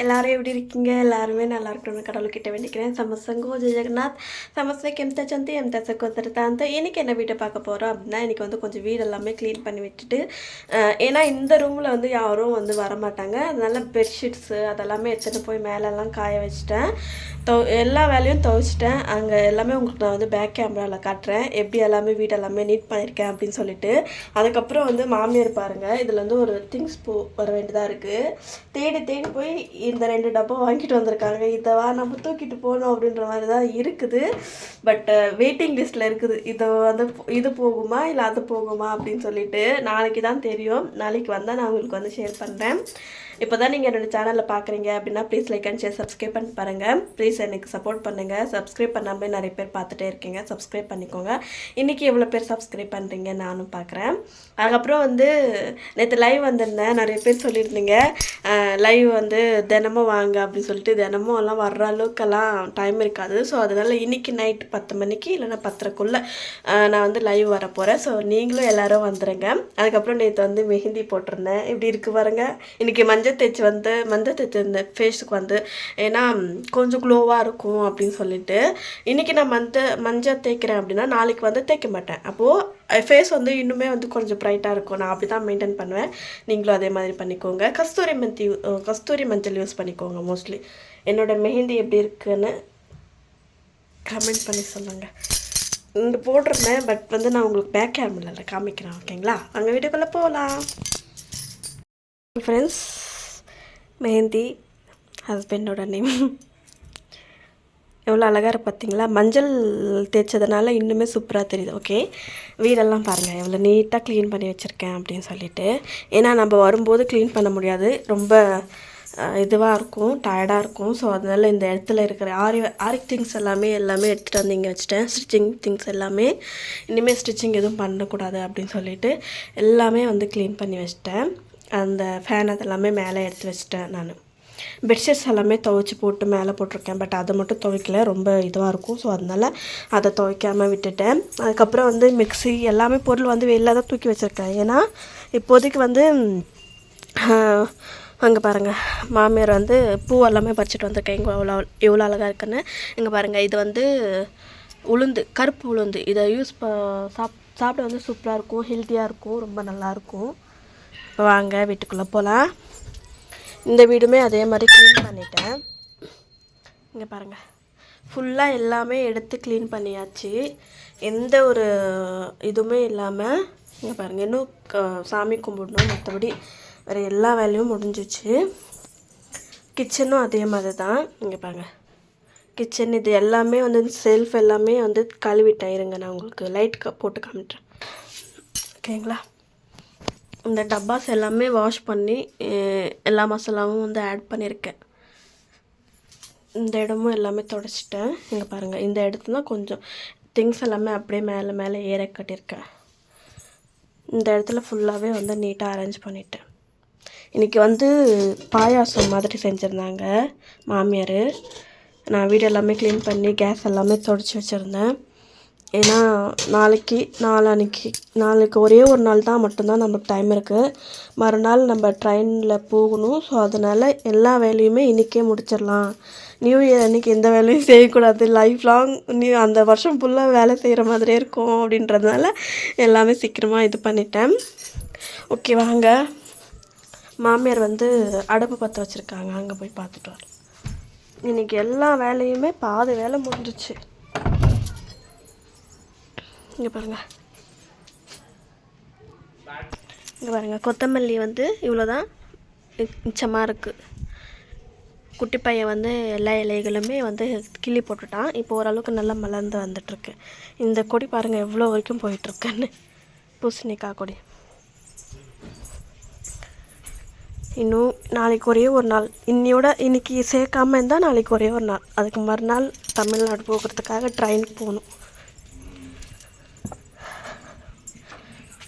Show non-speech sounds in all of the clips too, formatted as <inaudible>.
ಎಲ್ಲರೂ ಎಪ್ಪಡಿ ಇಕ್ಕಿಂಗ ಎಲ್ಲರೂ ನಲ್ಲ ಕಡಲುಕಿಟ್ಟ வேண்டிக்கிறேன். சமசங்கோ ஜெய ஜெகநாத். சமசைக்கு எம்தா சந்தி எம்தா சகோதரத்தா ಅಂತ இன்னைக்கு என்ன வீட்டை பார்க்க போகிறோம் அப்படின்னா இன்றைக்கி வந்து கொஞ்சம் வீடு எல்லாமே க்ளீன் பண்ணி விட்டுட்டு ஏன்னா இந்த ரூமில் வந்து யாரும் வந்து வரமாட்டாங்க அதனால் பெட்ஷீட்ஸு அதெல்லாமே எடுத்துகிட்டு போய் மேலெல்லாம் காய வச்சுட்டேன். தோ எல்லா வேலையும் துவைச்சிட்டேன். அங்கே எல்லாமே உங்களுக்கு நான் வந்து பேக் கேமராவில் காட்டுறேன். எப்படி எல்லாமே வீடு எல்லாமே நீட் பண்ணியிருக்கேன் அப்படின்னு சொல்லிட்டு. அதுக்கப்புறம் வந்து மாமியார் பாருங்கள் இதில் வந்து ஒரு திங்ஸ் போ வர வேண்டியதாக இருக்குது தேடி தேடி போய் இந்த ரெண்டு டப்பா வாங்கிட்டு வந்திருக்காங்க. இதவா நம்ம தூக்கிட்டு போகணும் அப்படின்ற மாதிரி தான் இருக்குது பட் வெயிட்டிங் லிஸ்ட்டில் இருக்குது. இதை வந்து இது போகுமா இல்லை அது போகுமா அப்படின்னு சொல்லிட்டு நாளைக்கு தான் தெரியும். நாளைக்கு வந்தால் நான் உங்களுக்கு வந்து ஷேர் பண்ணுறேன் இப்போ தான் நீங்கள் என்னோட சேனலில் பார்க்குறீங்க அப்படின்னா please like and share subscribe பண்ணி பாருங்கள் ப்ளீஸ் எனக்கு சப்போர்ட் பண்ணுங்கள் சப்ஸ்கிரைப் பண்ணாமல் நிறைய பேர் பார்த்துட்டே இருக்கீங்க. சப்ஸ்கிரைப் பண்ணிக்கோங்க. இன்றைக்கி எவ்வளோ பேர் சப்ஸ்கிரைப் பண்ணுறீங்க நானும் பார்க்குறேன் அதுக்கப்புறம் வந்து நேற்று லைவ் வந்திருந்தேன். நிறைய பேர் சொல்லியிருந்தீங்க. லைவ் வந்து தினமும் வாங்க அப்படின்னு சொல்லிட்டு தினமும் எல்லாம் வர்ற அளவுக்கெல்லாம் டைம் இருக்காது. ஸோ அதனால் இன்றைக்கி நைட் பத்து மணிக்கு இல்லைன்னா பத்தரைக்குள்ளே நான் வந்து லைவ் வர போகிறேன் ஸோ நீங்களும் எல்லோரும் வந்துடுங்க அதுக்கப்புறம் நேற்று வந்து மெஹந்தி போட்டிருந்தேன். இப்படி இருக்கு பாருங்க. இன்றைக்கி மஞ்சள் மஞ்சள் தேய்ச்சி வந்து மஞ்சள் தேய்ச்சி இந்த ஃபேஸுக்கு வந்து ஏன்னா கொஞ்சம் க்ளோவாக இருக்கும் அப்படின்னு சொல்லிட்டு இன்றைக்கி நான் மஞ்சள் மஞ்சள் தேய்க்கிறேன் அப்படின்னா நாளைக்கு வந்து தேய்க்க மாட்டேன். அப்போது ஃபேஸ் வந்து இன்னுமே வந்து கொஞ்சம் ப்ரைட்டாக இருக்கும். நான் அப்படி தான் மெயின்டைன் பண்ணுவேன். நீங்களும் அதே மாதிரி பண்ணிக்கோங்க. கஸ்தூரி மந்தி கஸ்தூரி மஞ்சள் யூஸ் பண்ணிக்கோங்க மோஸ்ட்லி என்னோட மெஹந்தி எப்படி இருக்குன்னு கமெண்ட் பண்ணி சொல்லுங்கள் இங்கே போட்டிருந்தேன் பட் வந்து நான் உங்களுக்கு பேக் கேமரில் காமிக்கிறேன் ஓகேங்களா அங்கே வீட்டுக்குள்ளே போகலாம் ஃப்ரெண்ட்ஸ் மெஹந்தி ஹஸ்பண்டோட நேம் எவ்வளோ அழகாக இருக்கு பார்த்தீங்களா மஞ்சள் தேய்ச்சதுனால இன்னுமே சூப்பராக தெரியுது ஓகே வீடெல்லாம் பாருங்கள் எவ்வளோ நீட்டாக க்ளீன் பண்ணி வச்சுருக்கேன் அப்படின்னு சொல்லிட்டு. ஏன்னா நம்ம வரும்போது க்ளீன் பண்ண முடியாது. ரொம்ப இதுவாக இருக்கும் டயர்டாக இருக்கும். ஸோ அதனால் இந்த இடத்துல இருக்கிற ஆரி ஆரி திங்ஸ் எல்லாமே எல்லாமே எடுத்துகிட்டு வந்து இங்கே வச்சுட்டேன். ஸ்டிச்சிங் திங்ஸ் எல்லாமே. இனிமேல் ஸ்டிச்சிங் எதுவும் பண்ணக்கூடாது அப்படின்னு சொல்லிட்டு எல்லாமே வந்து க்ளீன் பண்ணி வச்சிட்டேன். அந்த ஃபேன் அதெல்லாமே மேலே எடுத்து வச்சிட்டேன் நான். பெட்ஷீட்ஸ் எல்லாமே துவைச்சி போட்டு மேலே போட்டிருக்கேன் பட் அதை மட்டும் துவைக்கல. ரொம்ப இதுவாக இருக்கும். ஸோ அதனால் அதை துவைக்காமல் விட்டுட்டேன். அதுக்கப்புறம் வந்து மிக்ஸி எல்லாமே பொருள் வந்து வெளில தான் தூக்கி வச்சுருக்கேன். ஏன்னா இப்போதைக்கு வந்து அங்கே பாருங்கள் மாமியார் வந்து பூ எல்லாமே பறிச்சிட்டு வந்திருக்கேன். இங்கே எவ்வளோ எவ்வளோ அழகாக இருக்குன்னு. இங்கே பாருங்கள் இது வந்து உளுந்து கருப்பு உளுந்து. இதை யூஸ் ப சாப் சாப்பிட வந்து சூப்பராக இருக்கும் ஹெல்த்தியாக இருக்கும் ரொம்ப நல்லாயிருக்கும் இப்போ வாங்க வீட்டுக்குள்ளே போகலாம். இந்த வீடுமே அதே மாதிரி க்ளீன் பண்ணிட்டேன். இங்கே பாருங்கள் ஃபுல்லாக எல்லாமே எடுத்து க்ளீன் பண்ணியாச்சு. எந்த ஒரு இதுவுமே இல்லாமல் இங்கே பாருங்கள் இன்னும் சாமி கும்பிடணும் மற்றபடி வேறு எல்லா வேலையும் முடிஞ்சிச்சு. கிச்சனும் அதே மாதிரி தான் இங்கே பாருங்கள் கிச்சன் இது எல்லாமே வந்து செல்ஃப் எல்லாமே வந்து கழுவிட்டேன். இருங்க நான் உங்களுக்கு லைட் க போட்டு காமிட்டேன் ஓகேங்களா இந்த டப்பாஸ் எல்லாமே வாஷ் பண்ணி எல்லா மசாலாவும் வந்து ஆட் பண்ணியிருக்கேன் இந்த இடமும் எல்லாமே தொடச்சிட்டேன். இங்கே பாருங்கள் இந்த இடத்துல தான் கொஞ்சம் திங்ஸ் எல்லாமே அப்படியே மேலே மேலே ஏற கட்டியிருக்கேன் இந்த இடத்துல ஃபுல்லாகவே வந்து நீட்டாக அரேஞ்ச் பண்ணிட்டேன். இன்றைக்கி வந்து பாயாசம் மாதிரி செஞ்சுருந்தாங்க மாமியார். நான் வீடு எல்லாமே க்ளீன் பண்ணி கேஸ் எல்லாமே தொடச்சி வச்சுருந்தேன். ஏன்னா நாளைக்கு நாளான்னைக்கு நாளைக்கு ஒரே ஒரு நாள் தான் மட்டும்தான் நமக்கு டைம் இருக்குது மறுநாள் நம்ம ட்ரெயினில் போகணும். ஸோ அதனால் எல்லா வேலையுமே இன்றைக்கே முடிச்சிடலாம். நியூ இயர் அன்றைக்கி எந்த வேலையும் <laughs> செய்யக்கூடாது. லைஃப் லாங் நியூ அந்த வருஷம் ஃபுல்லாக வேலை செய்கிற மாதிரியே இருக்கும் அப்படின்றதுனால எல்லாமே சீக்கிரமாக இது பண்ணிட்டேன். ஓகே வாங்க. மாமியார் வந்து அடுப்பு பற்ற வச்சுருக்காங்க. அங்கே போய் பார்த்துட்டு வரலாம் இன்றைக்கி எல்லா வேலையுமே பாதி வேலை முடிஞ்சிச்சு. இங்கே பாருங்கள் இங்கே பாருங்கள் கொத்தமல்லி வந்து இவ்வளோ தான் மிச்சமாக இருக்குது குட்டி பையன் வந்து எல்லா இலைகளுமே வந்து கிள்ளி போட்டுட்டான். இப்போ ஓரளவுக்கு நல்லா மலர்ந்து வந்துட்டுருக்கு. இந்த கொடி பாருங்கள் எவ்வளோ வரைக்கும் போயிட்டுருக்குன்னு. பூசணிக்காய் கொடி. இன்னும் நாளைக்கு ஒரே ஒரு நாள். இன்னையோட இன்னைக்கு சேர்க்காம இருந்தால் நாளைக்கு ஒரே ஒரு நாள். அதுக்கு மறுநாள் தமிழ்நாடு போகிறதுக்காக ட்ரெயினுக்கு போகணும்.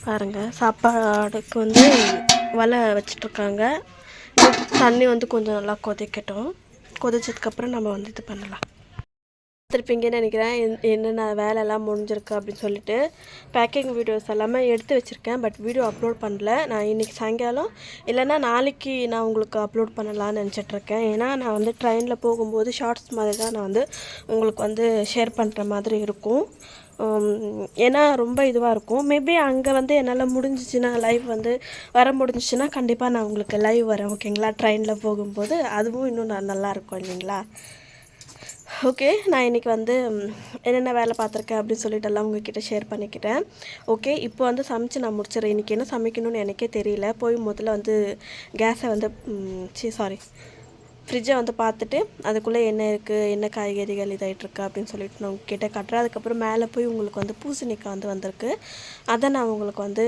பாருங்க சாப்பாடுக்கு வந்து வலை வச்சிட்ருக்காங்க. தண்ணி வந்து கொஞ்சம் நல்லா கொதிக்கட்டும். கொதிச்சதுக்கப்புறம் நம்ம வந்து இது பண்ணலாம். பார்த்துருப்பீங்கன்னு நினைக்கிறேன். என்- என்னென்ன வேலையெல்லாம் முடிஞ்சிருக்கு அப்படின்னு சொல்லிட்டு பேக்கிங் வீடியோஸ் எல்லாமே எடுத்து வச்சுருக்கேன். பட் வீடியோ அப்லோட் பண்ணல. நான் இன்றைக்கி சாயங்காலம் இல்லைன்னா நாளைக்கு நான் உங்களுக்கு அப்லோட் பண்ணலாம்னு நினச்சிட்ருக்கேன். ஏன்னா நான் வந்து ட்ரெயினில் போகும்போது ஷார்ட்ஸ் மாதிரி தான் நான் வந்து உங்களுக்கு வந்து ஷேர் பண்ணுற மாதிரி இருக்கும். ஏன்னா ரொம்ப இதுவாக இருக்கும். மேபி அங்கே வந்து என்னால் முடிஞ்சிச்சுன்னா லைவ் வந்து வர முடிஞ்சிச்சுன்னா கண்டிப்பாக நான் உங்களுக்கு லைவ் வரேன் ஓகேங்களா ட்ரெயினில் போகும்போது அதுவும் இன்னும் நான் நல்லாயிருக்கும் இல்லைங்களா? ஓகே நான் இன்றைக்கி வந்து என்னென்ன வேலை பார்த்துருக்கேன் அப்படின்னு சொல்லிட்டு எல்லாம் உங்ககிட்ட ஷேர் பண்ணிக்கிட்டேன். ஓகே இப்போ வந்து சமைச்சு நான் முடிச்சிடுறேன். இன்றைக்கி என்ன சமைக்கணும்னு எனக்கே தெரியல. போய் முதல்ல வந்து கேஸை வந்து சி சாரி ஃப்ரிட்ஜை வந்து பார்த்துட்டு அதுக்குள்ளே என்ன இருக்குது என்ன காய்கறிகள் இதாகிட்ருக்கு அப்படின்னு சொல்லிட்டு நான் உங்ககிட்ட காட்டுறேன். அதுக்கப்புறம் மேலே போய் உங்களுக்கு வந்து பூசணிக்காய் வந்து வந்திருக்கு. அதை நான் உங்களுக்கு வந்து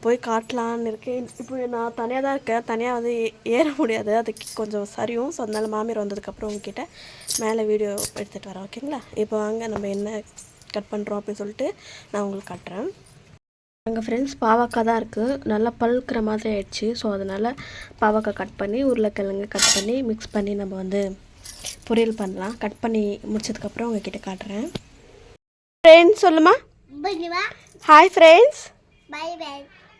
போய் காட்டலான்னு இருக்கேன். இப்போ நான் தனியாக தான் இருக்கேன். தனியாக வந்து ஏ- ஏற முடியாது. அதுக்கு கொஞ்சம் சரியும் ஸோ அதனால் மாமியார் வந்ததுக்கப்புறம் உங்ககிட்ட மேலே வீடியோ எடுத்துகிட்டு வரேன். ஓகேங்களா? இப்போ வாங்க நம்ம என்ன கட் பண்ணுறோம் அப்படின்னு சொல்லிட்டு நான் உங்களுக்கு காட்டுறேன். எங்கள் ஃப்ரெண்ட்ஸ் பாவக்காய் தான் இருக்குது நல்லா பழுக்கிற மாதிரி ஆயிடுச்சு. ஸோ அதனால் பாவக்காய் கட் பண்ணி உருளைக்கிழங்கு கட் பண்ணி மிக்ஸ் பண்ணி நம்ம வந்து பொரியல் பண்ணலாம். கட் பண்ணி முடிச்சதுக்கப்புறம் உங்ககிட்ட காட்டுறேன். ஃப்ரெண்ட்ஸ் சொல்லுமா? ஹாய் ஃப்ரெண்ட்ஸ்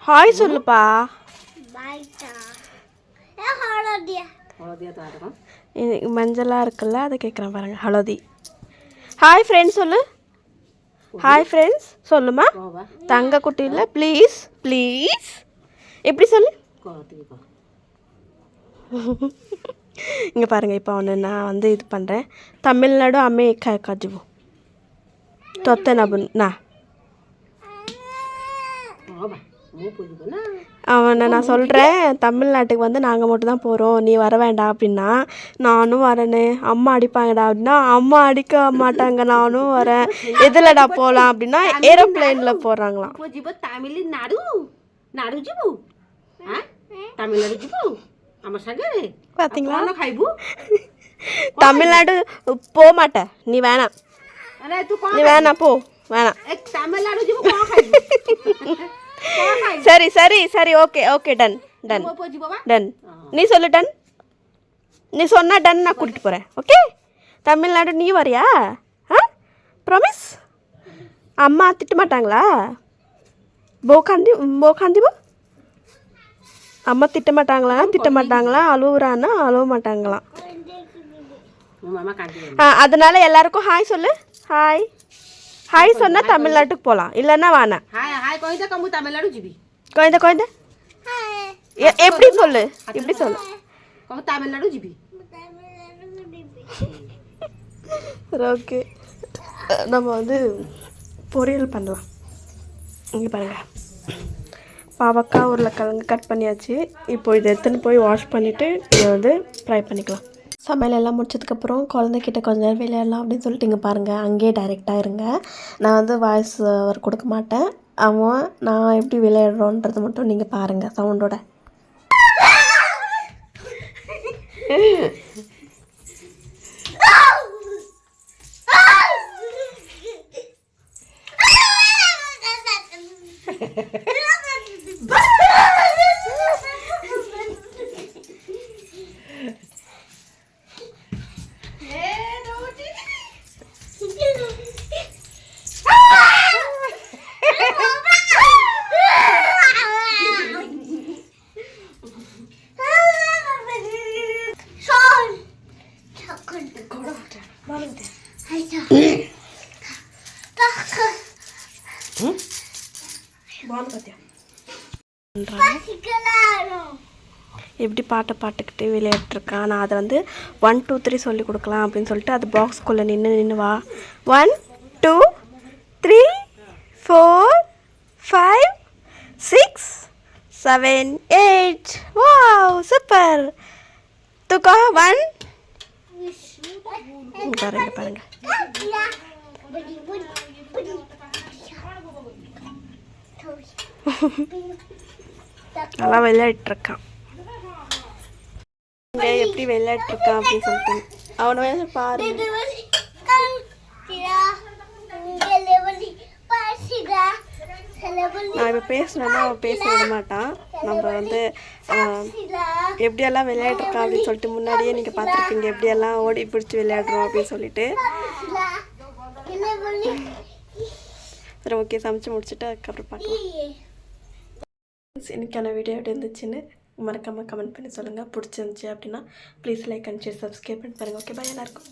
ஹாய் சொல்லுப்பா. மஞ்சளாக இருக்குல்ல அதை கேட்குறேன் பாருங்க. ஹலோதி. ஹாய் ஃப்ரெண்ட்ஸ் சொல்லு. ஹாய் ஃப்ரெண்ட்ஸ் சொல்லுமா? தங்க குட்டியில் ப்ளீஸ் ப்ளீஸ் எப்படி சொல்லு? <laughs> இங்கே பாருங்கள் இப்போ ஒன்று நான் வந்து இது பண்ணுறேன் தமிழ்நாடு அம்மே க கஜுவு. தொத்த நபு நா. அவனை நான் சொல்கிறேன் தமிழ்நாட்டுக்கு வந்து நாங்கள் மட்டும் தான் போகிறோம் நீ வர வேண்டாம் அப்படின்னா நானும் வரேன்னு அம்மா அடிப்பாங்கடா அப்படின்னா அம்மா அடிக்க மாட்டாங்க. நானும் வரேன். எதுலடா போகலாம் அப்படின்னா ஏரோப்ளைனில் போகிறாங்களாம் பார்த்தீங்களா தமிழ்நாடு போக மாட்டேன் நீ வேணாம். நீ வேணாம் போ. வேணாம். தமிழ்நாடு <laughs> சரி சரி சரி okay okay done done done நீ சொல்லு டன் நீ சொன்னால் டன் நான் கூட்டிகிட்டு போகிறேன் ஓகே தமிழ்நாடு நீ வரியா? ஆ? ப்ராமிஸ் அம்மா திட்ட மாட்டாங்களா? போகாந்தி போகாந்திபோ? அம்மா திட்ட மாட்டாங்களா? திட்ட மாட்டாங்களா? அழுவுறான்னா அழுவ மாட்டாங்களாம் ஆ அதனால் எல்லாருக்கும் ஹாய் சொல்லு. ஹாய் ஹாய் সোনা தமிழ்நாட்டுக்கு পোলা ইলানা বানা হাই হাই কই দে কমু তামিলনাড়ু জিবি কই দে எப்படி দে হাই এপডি বলে এপডি বলে ஓகே. நம்ம வந்து பொரியல் பண்ணலாம். இங்கே பாருங்கள் பாவக்காய் உருளைக்கிழங்கு கட் பண்ணியாச்சு. இப்போ இதை எடுத்துன்னு போய் வாஷ் பண்ணிவிட்டு இதை வந்து ஃப்ரை பண்ணிக்கலாம். சமையல் எல்லாம் முடிச்சதுக்கப்புறம் குழந்தைக்கிட்ட கொஞ்ச நேரம் விளையாடலாம் அப்படின்னு சொல்லிட்டு இங்கே பாருங்கள் அங்கேயே டைரெக்டாக இருங்க. நான் வந்து வாய்ஸ் அவர் கொடுக்க மாட்டேன். அவன் நான் எப்படி விளையாடுறோன்றது மட்டும் நீங்கள் பாருங்கள் சவுண்டோட <laughs> எப்படி பாட்டை பாட்டுக்கிட்டு விளையாட்டுருக்கான் நான் அதை வந்து ஒன் டூ த்ரீ சொல்லி கொடுக்கலாம் அப்படின்னு சொல்லிட்டு அது பாக்ஸ்குள்ளே நின்று நின்று வா. One two three four five six seven eight wow super தூக்கா ஒன் பாருங்க பாருங்க. நல்லா விளையாட்டுருக்கான் இருக்கான் எப்படி விளையாட்டுருக்கான் அப்படின்னு சொல்லிட்டு. அவனை பாருங்க. நான் இப்போ பேசினேன்னா அவன் பேச விட மாட்டான். நம்ம வந்து எப்படியெல்லாம் விளையாடுறோம் அப்படின்னு சொல்லிட்டு முன்னாடியே நீங்கள் பார்த்துருப்பீங்க. எப்படியெல்லாம் ஓடி பிடிச்சி விளையாடுறோம் அப்படின்னு சொல்லிட்டு. சரி ஓகே சமைச்சு முடிச்சுட்டு அதுக்கப்புறம் பார்க்கலாம். இன்னைக்கான வீடியோ எப்படி இருந்துச்சுன்னு மறக்காமல் கமெண்ட் பண்ணி சொல்லுங்கள் பிடிச்சிருந்துச்சி அப்படின்னா please like and share subscribe பண்ணி பாருங்கள் ஓகே பாய் எல்லாருக்கும்.